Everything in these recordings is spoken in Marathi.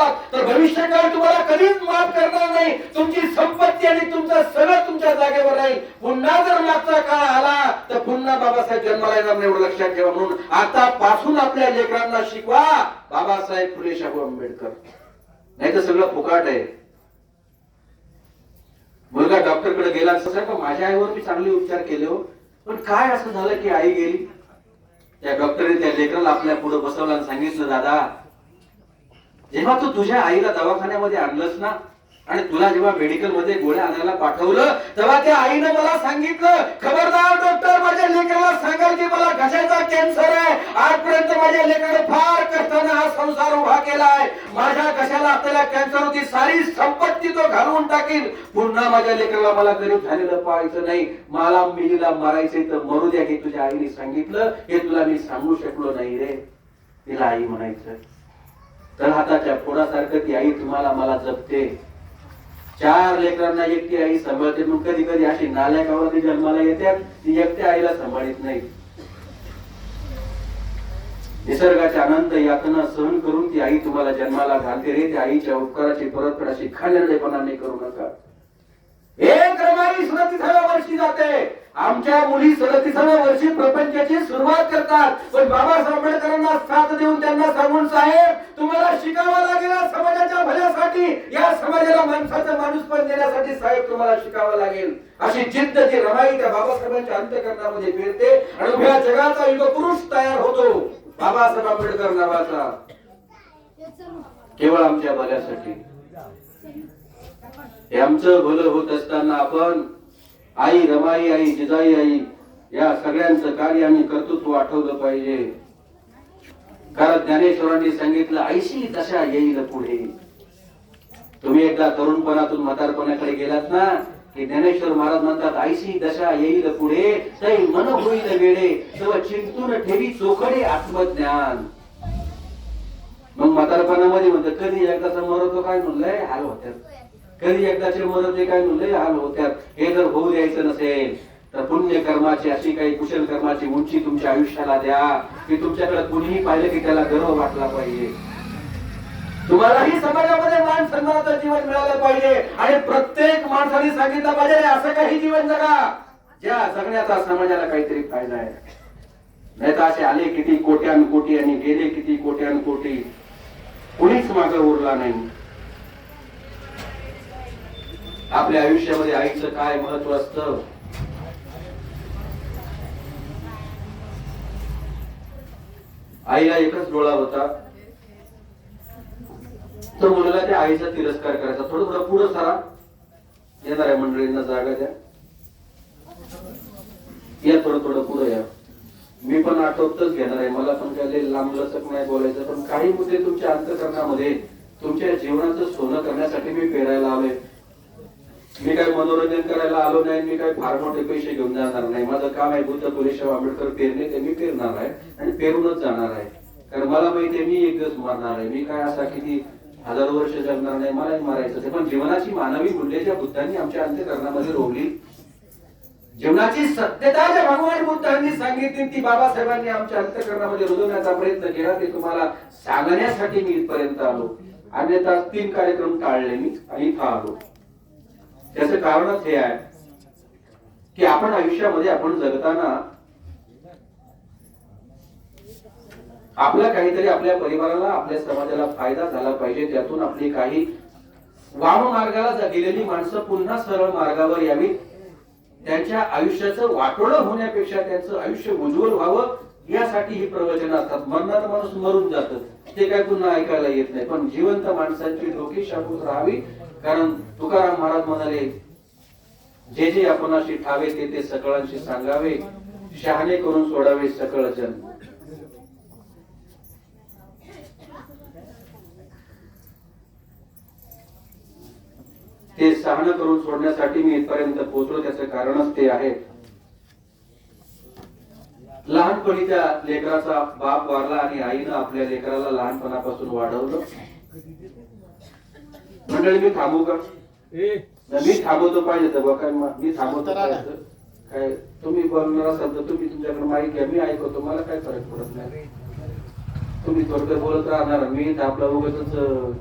तर भविष्य काळ तुम्हाला कधीच माफ करणार नाही. तुमची संपत्ती आणि तुमचं सगळं तुमच्या जागेवर राहील. पुन्हा जर मागचा काळ आला तर पुन्हा बाबासाहेब जन्माला येणार नाही एवढं लक्षात ठेवा. म्हणून आतापासून आपल्या लेकरांना शिकवा. बाबासाहेब फुले शाहू आंबेडकर. नाही तर सगळं फुकाट आहे. मुलगा डॉक्टरकडे गेला असं साहेब माझ्या आईवर मी चांगले उपचार केले हो. पण काय असं झालं की आई गेली? त्या डॉक्टरने त्या लेकराला आपल्या पुढे बसवला आणि सांगितलं दादा जेव्हा तू तुझ्या आईला दवाखान्यामध्ये आणलंस ना आणि तुला जेव्हा मेडिकलमध्ये गोळ्या आणायला पाठवलं तेव्हा त्या आईनं मला सांगितलं खबरदार डॉक्टर माझ्या लेकराला सांगाल की मला घशाचा कॅन्सर आहे. आजपर्यंत माझ्या लेकराने फार कष्टाने हा संसार उभा केलाय. माझ्या घशाला असलेल्या कॅन्सर होती सारी संपत्ती तो घालवून टाकील. पुन्हा माझ्या लेकराला मला गरीब झालेलं पाहायचं नाही. मला मिलीला मारायचंय तर मरू द्या हे तुझ्या आईने सांगितलं. हे तुला मी सांगू शकलो नाही रे. तिला आई म्हणायचं तर हाताच्या फोडासारखं ती आई तुम्हाला मला जपते. चार लेकरांना एकटी आई सांभाळते मग कधी कधी अशी नाल्या गावात जन्माला येतात ती एकट्या आईला सांभाळत नाही. निसर्गाच्या अनंत यातना सहन करून ती आई तुम्हाला जन्माला घालते रे. त्या आईच्या उपकाराची परतफेड अशी खाल्लेपणाने करू नका. एक रमारी सदतीसाव्या वर्षी जाते. आमच्या मुली सदतीसाव्या वर्षी प्रपंचाची सुरुवात करतात. पण बाबासाहेब आंबेडकरांना साथ देऊन त्यांना सांगून साहेब भल्यासाठी या समाजाला माणसाचा माणूस पण देण्यासाठी साहेब तुम्हाला शिकावं लागेल. अशी जिद्द जी रमाई त्या बाबासाहेबांच्या अंत्यकरणामध्ये फिरते आणि उभ्या जगाचा युगपुरुष तयार होतो. बाबासाहेब आंबेडकर नावाचा. केवळ आमच्या भल्यासाठी हे आमचं भलं होत असताना आपण आई रमाई आई जिजाई आई या सगळ्यांचं कार्य आणि कर्तृत्व आठवलं पाहिजे. कारण ज्ञानेश्वरांनी सांगितलं ऐशी तशा येईल पुढे. तुम्ही एकदा तरुणपणातून म्हातारपणाकडे गेलात ना की ज्ञानेश्वर महाराज म्हणतात ऐशी दशा येईल पुढे तै मन होईल वेळे तेव्हा चिंतून ठेवी चोखडे आत्मज्ञान. मग म्हातारपणामध्ये म्हणतात कधी एकदा मरतो काय म्हणलंय हाल होत्यात. कधी एकदाचे मरते काय म्हणलंय हाल होत्यात. हे जर होऊ द्यायचं नसेल तर पुण्य कर्माची अशी काही कुशल कर्माची उंची तुमच्या आयुष्याला द्या की तुमच्याकडे कुणीही पाहिलं की त्याला गर्व वाटला पाहिजे. तुम्हालाही समाजामध्ये मान सन्मानाचं जीवन मिळालं पाहिजे. आणि प्रत्येक माणसाने सांगितलं पाहिजे असं काही जीवन जगा. ज्या जगण्याचा समाजाला काहीतरी फायदा आहे. नाही तर असे आले किती कोट्यान कोटी आणि गेले किती कोट्यान कोटी. कुणीच माग उरला नाही. आपल्या आयुष्यामध्ये आईचं काय महत्त्व असतं? आईला एकच डोळा होता. तर मुलाला त्या आईचा तिरस्कार करायचा. थोडं थोडं पुढं येणार आहे मंडळींना जागा द्या. या थोडं थोडं पुढं या. मी पण आठवतच घेणार आहे. मला पण काही लांब लचक नाही बोलायचं पण काही मुद्दे तुमच्या अंतकरणामध्ये तुमच्या जीवनाचं सोनं करण्यासाठी मी पेरायला आलोय. मी काय मनोरंजन करायला आलो नाही मी काय फार मोठे पैसे घेऊन जाणार नाही. माझं काम आहे बुद्ध पुरेशाव आंबेडकर पेरणे ते मी पेरणार आहे आणि पेरूनच जाणार आहे. कारण मला माहिती आहे मी एक दिवस मरणार आहे. मी काय असा किती हजारो वर्ष जगणार नाही मलाही मारायचं आहे. पण जीवनाची मानवी मूल्ये ज्या बुद्धांनी आमच्या अंत्यकरणामध्ये रोवली जीवनाची सत्यता ज्या भगवान बुद्धांनी सांगितली ती बाबासाहेबांनी आमच्या अंत्यकरणामध्ये रुजवण्याचा प्रयत्न केला ते तुम्हाला सांगण्यासाठी मी इथपर्यंत आलो अन्यथा तीन कार्यक्रम टाळले मी आणि इथं आलो त्याचं कारणच हे आहे की आपण आयुष्यामध्ये आपण जगताना आपला काहीतरी आपल्या परिवाराला आपल्या समाजाला फायदा झाला पाहिजे. त्यातून आपली काही वाम मार्गाला गेलेली माणसं पुन्हा सरळ मार्गावर यावी. त्यांच्या आयुष्याचं वाटोळं होण्यापेक्षा त्यांचं आयुष्य उज्ज्वल व्हावं यासाठी ही प्रवचन असतात. मरणारा माणूस मरून जात. ते काय पुन्हा ऐकायला येत नाही. पण जिवंत माणसांची डोकी शाबूत राहावी. कारण तुकाराम महाराज म्हणाले जे जे आपणाशी ठावे ते ते सकळांशी सांगावे. शहाणे करून सोडावे सकळ जन्म ते सहन करून सोडण्यासाठी मी इथपर्यंत पोहोचलो त्याचं कारणच ते आहे. लहानपणी त्या लेकराचा बाप वारला आणि आईनं आपल्या लेकराला लहानपणापासून वाढवलं. मंडळी मी थांबू का? मी थांबवतो पाहिजे तर बघा मी थांबवतो पाहिजे काय तुम्ही बोलणार असाल तर तुम्ही तुमच्याकडे माहिती घ्या मी ऐकतो मला काय फरक पडत नाही. तुम्ही थोडक्यात बोलत राहणार मी इथं आपला उगाच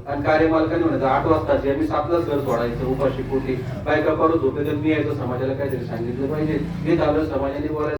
आणि कार्य मालकाने म्हणायचं आठ वाजताचे मी सातलाच घर सोडायचं उपाशी पोटी बायका परत झोपेत मी यायचं समाजाला काहीतरी सांगितलं पाहिजे. मी चालू समाजाने बोलायचं